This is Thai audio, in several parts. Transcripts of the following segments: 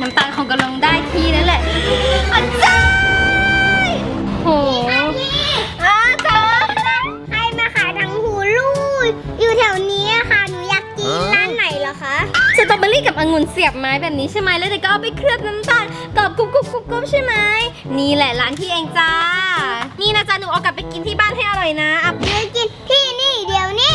น้ำตาลคงกำลังได้ที่แล้วแหละอาจารย์โหอาจารย์ใครมาขายถังหูลูกอยู่แถวนี้อะค่ะ หนูอยากกินร้านไหนเหรอคะสตรอเบอรี่กับองุ่นเสียบไม้แบบนี้ใช่ไหมแล้วเด็กก็เอาไปเคลือบน้ำตาลกรอบกรุบกรุบกรุบกรุบใช่ไหมนี่แหละร้านที่เองจ้า นี่นะจ๊ะหนูเอากลับไปกินที่บ้านให้อร่อยนะอะหนูกินที่นี่เดี๋ยวนี้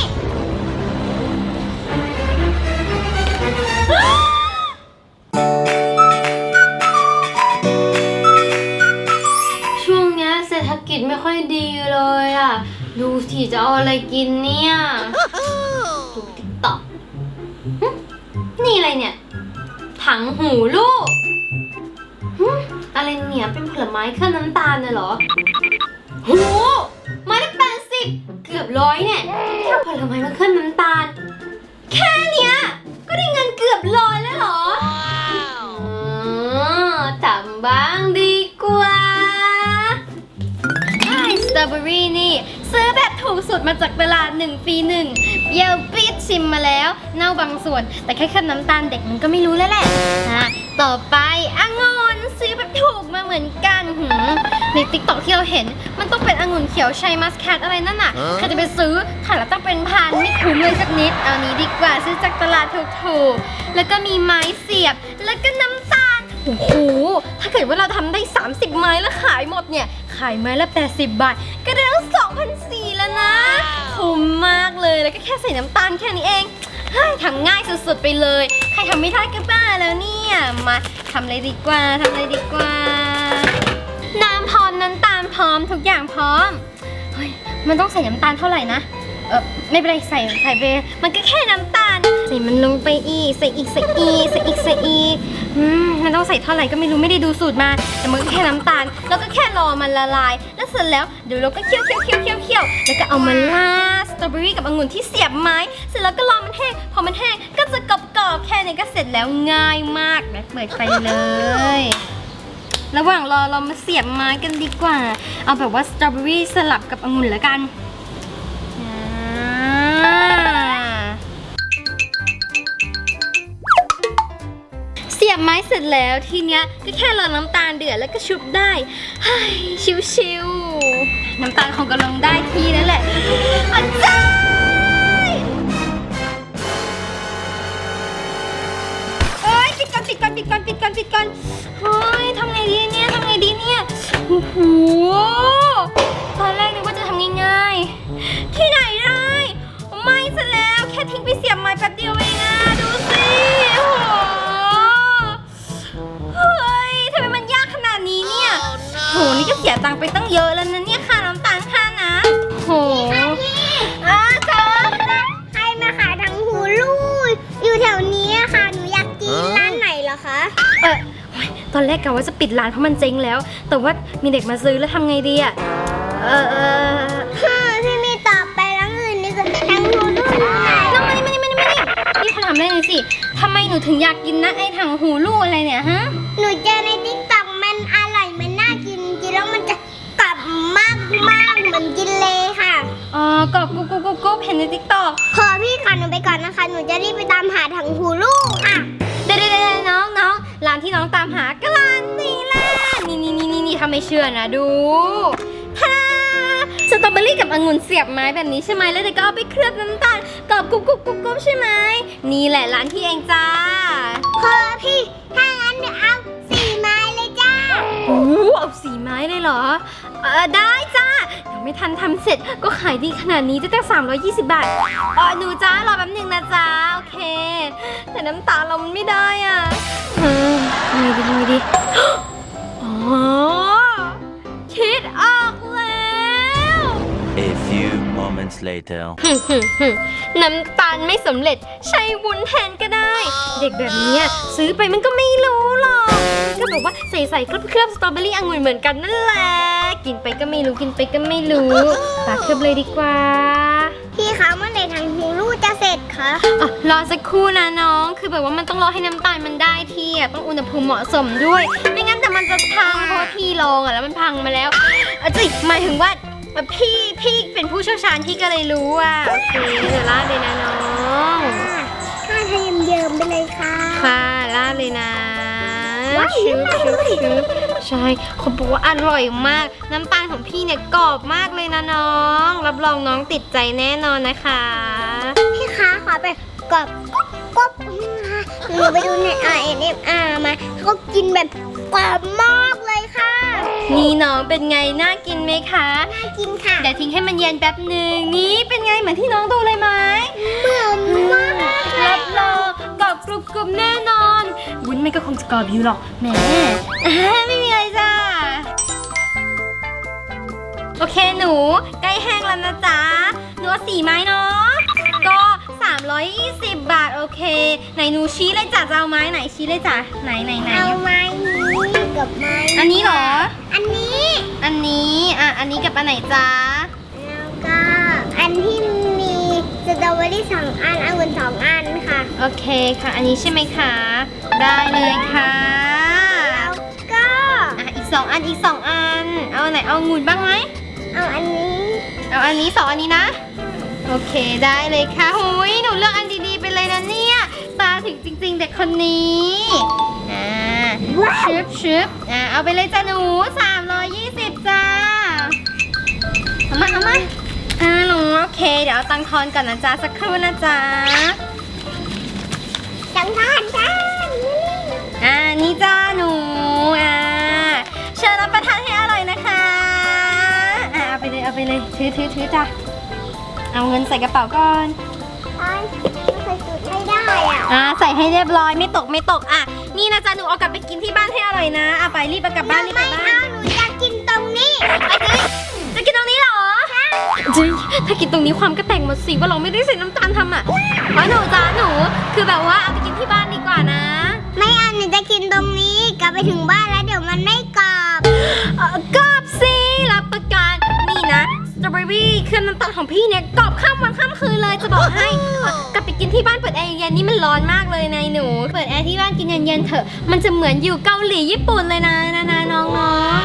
ศรษฐกิจไม่ค่อยดีเลยอะ ดูสิจะเอาอะไรกินเนี่ยดูติ๊กต็อกนี่อะไรเนี่ย ถังหูลูกหึอะไรเนี่ย เป็นผลไม้เคลือบน้ำตาลน่ะเหรอหูไมาได้แปดสิบเกือบร้อยเนี่ยแค่ผลไม้มาเคลือบน้ำตาล ดมาจากตลาด1ฟรี1เปรี้ยวปี๊ดชิมมาแล้ว เน่าบางส่วน แต่แค่เคลือบน้ำตาลเด็กมันก็ไม่รู้แล้วแหละอะต่อไปองุ่นซื้อแบบถูกมาเหมือนกันหืมในติ๊กต็อกที่เราเห็น มันต้องเป็นองุ่นเขียวชัยมัสแคทอะไรนั่นน่ะใครจะไปซื้อขายแล้วต้องเป็นพันไม่คุ้มเลยสักนิด เอานี้ดีกว่าซื้อจากตลาดถูกๆแล้วก็มีไม้เสียบแล้วก็น้ำตาล โอ้โห ถ้าเกิดว่าเราทำได้ 30 ไม้แล้วขายหมดเนี่ย ขายไม้ละ 80 บาท ก็ได้ตั้ง2,400แล้วนะคุ้มมากเลย แล้วก็แค่ใส่น้ำตาลแค่นี้เองเฮ้ยทำง่ายสุดๆไปเลย ใครทำไม่ได้ก็บ้าแล้วเนี่ย มาทำเลยดีกว่าทำเลยดีกว่า น้ำพร้อมน้ำตาลพร้อมทุกอย่างพร้อม เฮ้ย มันต้องใส่น้ำตาลเท่าไหร่นะ เออไม่เป็นไรใส่ใส่ไปมันก็แค่น้ำตาล ใส่มันลงไปอีก ใส่อีกใส่อีกใส่อีกใส่อีก อืมมันต้องใส่เท่าไหร่ก็ไม่รู้ไม่ได้ดูสูตรมา แต่มันก็แค่น้ำตาล แล้วก็แค่รอมันละลาย แล้วเสร็จแล้วเดี๋ยวเราก็เคี่ยวเคี่ยวเคี่ยวเคี่ยวเคี่ยวแล้วก็เอามาลาดสตรอเบอรี่กับองุ่นที่เสียบไม้ เสร็จแล้วก็รอมันแห้ง พอมันแห้งก็จะกรอบๆแค่นี้ก็เสร็จแล้วง่ายมากนะเปิดไฟเลย ระหว่างรอเรามาเสียบไม้กันดีกว่า เอาแบบว่าสตรอเบอรี่สลับกับองุ่นล้วกัน เสร็จแล้วทีเนี้ยก็แค่รอน้ำตาลเดือดแล้วก็ชุบได้เฮ้ยชิวๆน้ำตาลคงกำลังได้ที่แล้วแหละอาจารย์เอ้ยปิดก่อนปิดก่อนปิดก่อนปิดก่อนปิดก่อนเฮ้ยทำไงดีเนี่ยทำไงดีเนี่ยโอ้โห แรกกะว่าจะปิดร้านเพราะมันเจ๊งแล้ว แต่ว่ามีเด็กมาซื้อแล้วทำไงดีอะเออเออฮ่าพี่มีตอบไปร้านอื่นนี่ก็ถังหูลูกไหนน้องมานี่มานี่มานี่มานี่นี่เขาทำได้เลยสิทำไมหนูถึงอยากกินนะไอ้ถังหูลูกอะไรเนี่ยฮะ หนูเจอในติ๊กต็อกมันอร่อยมันน่ากินจริงๆแล้วมันจะกรอบมากมากๆเหมือนกินเลยค่ะ อ๋อกรอบกุ๊กกุ๊กกุ๊กกุ๊กเห็นในติ๊กต็อก ขอพี่ค่ะหนูไปก่อนนะคะ หนูจะรีบไปตามหาถังหูลูกค่ะ เดี๋ยวเดี๋ยวเดี๋ยวน้องน้อง ร้านที่น้องตามหาก็ร้านนี้แหละนี่นี่นี่นี่นี่ถ้าไม่เชื่อนะดูฮ่าสตรอเบอรี่กับองุ่นเสียบไม้แบบนี้ใช่ไหมแล้วเด็กก็เอาไปเคลือบน้ำตาลกรอบกรุบกรุบกรุบกรุบใช่ไหมนี่แหละร้านที่เองจ้าขอพี่ถ้างั้นเดี๋ยวเอาสี่ไม้เลยจ้าโอ้โหเอาสีไม้เลยเหรอเออได้จ้ายังไม่ทันทำเสร็จก็ขายดีขนาดนี้จะตั้ง320 บาทเออหนูจ้ารอแป๊บหนึงนะจ้าโอ เคแต่น้ำตาเรามันไม่ได้อะเออทำไงดีทำไงดีอ๋อคิดออกแล้ว A few moments later. หึ่มหึ่มหึ่มน้ำตาลไม่สำเร็จใช้วุ้นแทนก็ได้ เด็กแบบเนี้ยซื้อไปมันก็ไม่รู้หรอกก็บอกว่าใส่ใส่เคลือบเคลือบสตรอเบอรี่องุ่นเหมือนกันนั่นแหละกินไปก็ไม่รู้กินไปก็ไม่รู้ปากเคลือบเลยดีกว่า พี่คะเมื่อไหร่ถังหูลูกจะเสร็จคะ อะรอสักครู่นะน้อง คือแบบว่ามันต้องรอให้น้ำตาลมันได้ที่อะต้องอุณหภูมิเหมาะสมด้วย ไม่งั้นแต่มันจะพังเพราะว่าพี่ลองอะแล้วมันพังมาแล้วอะจิหมายถึงว่าพี่พี่เป็นผู้เชี่ยวชาญพี่ก็เลยรู้อะโอเคเดี๋ยวลาดเลยนะน้องถ้าทำเยิ้มๆไปเลยค่ะ ค่ะลาดเลยนะชุบชุบชุบใช่เขาบอกว่าอร่อยมาก น้ำตาลของพี่เนี่ยกรอบมากเลยนะน้อง รับรองน้องติดใจแน่นอนนะคะ พี่คะขอไปกรอบกรอบหนูไปดูใน R N F R มาเขากินแบบกรอบมากเลยค่ะ นี่น้องเป็นไงน่ากินไหมคะ น่ากินค่ะ เดี๋ยวทิ้งให้มันเย็นแป๊บหนึ่งนี่เป็นไงเหมือนที่น้องดูเลยไหมเหมือนมากรับรองกรอบกรุบกรุบแน่นอนวุ้นไม่ก็คงจะกรอบอยู่หรอกแหมอ่าไม่มีอะไรจ้าโอเคหนูใกล้แห้งแล้วนะจ๊ะหนูเอาสี่ไม้เนาะก็ 320 บาทโอเค ไหนหนูชี้เลยจ้ะจะเอาไม้ไหนชี้เลยจ้ะไหนไหนไหนเอาไม้นี้กับไม้อันนี้เหรอ อันนี้อันนี้อะอันนี้กับอันไหนจ๊ะแล้วก็อันที่มีสตรอเบอรี่สองอันองุ่นสองอันค่ะ โอเคค่ะ อันนี้ใช่ไหมคะ ได้เลยค่ะแล้วก็อะอีกสองอันอีกสองอัน เอาไหนเอาองุ่นบ้างไหมเอาอันนี้ เอาอันนี้สองอันนี้นะ โอเคได้เลยค่ะหุยหนู เลือกอันดีๆไปเลยนะเนี่ย ตาถึงจริง ๆ เด็กคนนี้อ่าชึบชึบอ่าเอาไปเลยจ้ะหนู320จ้าเอามาเอามาอ่าหนูโอเค เดี๋ยวเอาตังค์ทอนก่อนนะจ๊ะสักครู่นะจ๊ะจังทานจ้านอ่านี่จ้าหนูอ่าเชิญรับประทานให้อร่อยนะคะอ่าเอาไปเลยเอาไปเลยถือถือถือจ้ะเอาเงินใส่กระเป๋าก่อน ไอ้ไม่เคยจุดไม่ได้อะอ่าใส่ให้เรียบร้อยไม่ตกไม่ตกอะนี่นะจ๊ะหนูเอากลับไปกินที่บ้านให้อร่อยนะอะไปรีบเอากลับบ้านรีบกไม่ลับบ้าเอานหนูจะกินตรงนี้ไปเลยจะกินตรงนี้เหรอจริงถ้ากินตรงนี้ความก็แต่งหมดสิว่าเราไม่ได้ใส่น้ำตาลทำอะอ๋อหนูจ้าหนูคือแบบว่าเอาไปกินที่บ้านดีกว่านะ ไม่เอาหนูจะกินตรงนี้ กลับไปถึงบ้านแล้วเดี๋ยวมันไม่กรอบ เอ่อก บอรี่เครื่องน้ำตาลของพี่เนี่ยกรอบข้ามวันข้ามคืนเลยจะบอกให้เอ่อกลับไปกินที่บ้านเปิดแอร์เย็นๆนี่มันร้อนมากเลยนายหนู เปิดแอร์ที่บ้านกินเย็นๆเถอะ มันจะเหมือนอยู่เกาหลีญี่ปุ่นเลยนะนะนะน้อง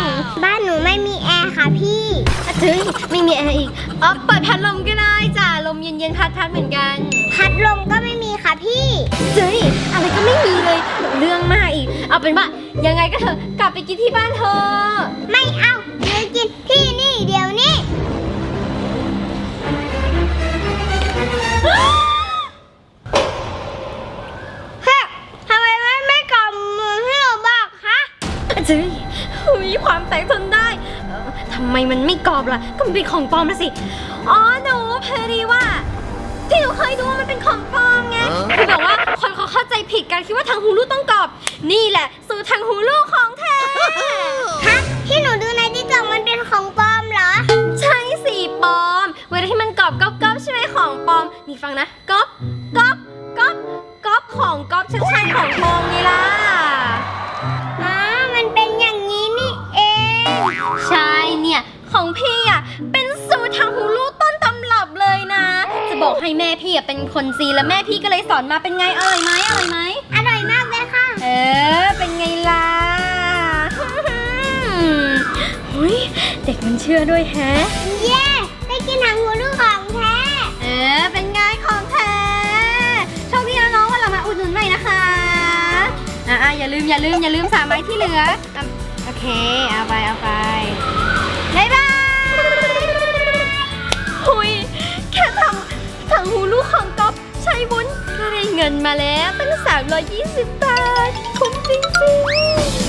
ๆบ้านหนูไม่มีแอร์ค่ะพี่อะถึงไม่มีแอร์อีกอ๋อเปิดพัดลมก็ได้จ้ะลมเย็นๆพัดๆเหมือนกัน พัดลมก็ไม่มีค่ะพี่เจ๊อะไรก็ไม่มีเลยเรื่องมากอีก เอาเป็นว่ายังไงก็เถอะกลับไปกินที่บ้านเธอะไม่เอาหนูกินที่นี่เดี๋ยวนี้ ฮะทำไมไม่ไม่กรอบเหมือนที่หนูบอกคะเจ๊หุยความแตกทนได้เอ่อทำไมมันไม่กรอบล่ะ ก็มันเป็นของปลอมนะสิ อ๋อหนูเพอดีว่า ที่หนูเคยดูว่ามันเป็นของปลอมไงคือแบบว่าคนเขาเข้าใจผิดกันคิดว่าทางฮูลูต้องกรอบ นี่แหละ สูตรทางฮูลูของแท้ ฮะที่หนูดู นี่ฟังนะก๊อบก๊อบก๊อบก๊อบของก๊อบชัดๆของปลอมไงล่ะอ๋อมันเป็นอย่างนี้นี่เอง ใช่เนี่ย ของพี่อะ เป็นสูตรทางฮูลูต้นตำรับเลยนะ จะบอกให้แม่พี่อะเป็นคนจีนแล้วแม่พี่ก็เลยสอนมาเป็นไงอร่อยไหมอร่อยไหมอร่อยมากเลยค่ะ เออ เป็นไงล่ะหุยเด็กมันเชื่อด้วยแฮะ เย้ มอย่าลืมอย่าลืมสามไม้ที่เหลืออะโอเค เอาไปเอาไปบ๊ายบายหุยแค่ทำถังหูลูกของก๊อฟใช้บุญก็ได้เงินมาแล้วตั้ง 320 บาท คุ้มจริงๆ